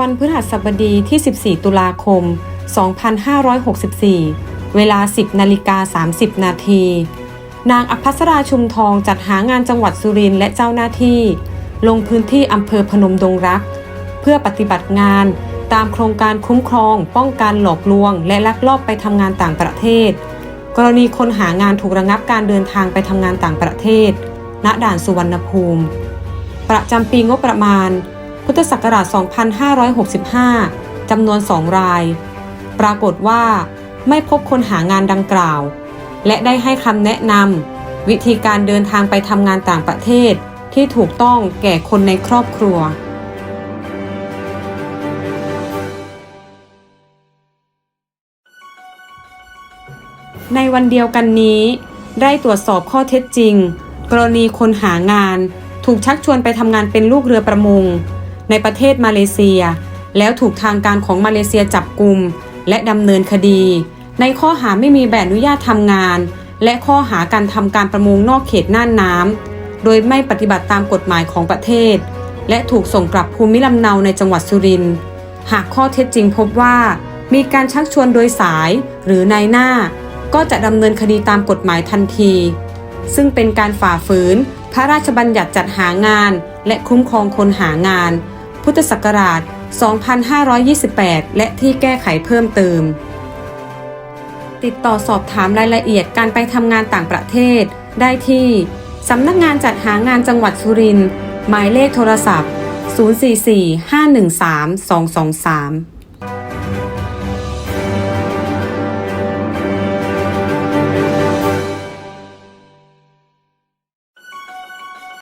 วันพฤหัสบดีที่ 14 ตุลาคม 2564 เวลา 10นาฬิกา30 นาที นางอภัสราชุมทองจัดหางานจังหวัดสุรินทร์และเจ้าหน้าที่ ลงพื้นที่อำเภอพนมดงรัก เพื่อปฏิบัติงานตามโครงการคุ้มครอง ป้องกันหลอกลวง และลักลอบไปทำงานต่างประเทศ กรณีคนหางานถูกระงับการเดินทางไปทำงานต่างประเทศ ณ ด่านสุวรรณภูมิ ประจำปีงบประมาณ พุทธศักราช 2565 จำนวน 2 ราย ปรากฏว่าไม่พบคนหางานดังกล่าว และได้ให้คำแนะนำวิธีการเดินทางไปทำงานต่างประเทศที่ถูกต้องแก่คนในครอบครัวในวันเดียวกันนี้ ได้ตรวจสอบข้อเท็จจริง กรณีคนหางาน ถูกชักชวนไปทำงานเป็นลูกเรือประมง ในประเทศมาเลเซีย แล้วถูกทางการของมาเลเซียจับกลุ่มและดำเนินคดี ในข้อหาไม่มีใบอนุญาตทำงาน และข้อหาการทำการประมงนอกเขตน่านน้ำโดยไม่ปฏิบัติตามกฎหมายของประเทศ และถูกส่งกลับภูมิลำเนาในจังหวัดสุรินทร์หากข้อเท็จจริงพบว่ามีการชักชวนโดยสายหรือนายหน้า ก็จะดำเนินคดีตามกฎหมายทันที ซึ่งเป็นการฝ่าฝืน พระราชบัญญัติจัดหางาน และคุ้มครองคนหางาน พุทธศักราช 2528 และที่แก้ไขเพิ่มเติม ติดต่อสอบถามรายละเอียดการไปทำงานต่างประเทศ ได้ที่สำนักงานจัดหางานจังหวัดสุรินทร์หมายเลขโทรศัพท์ 044 513 223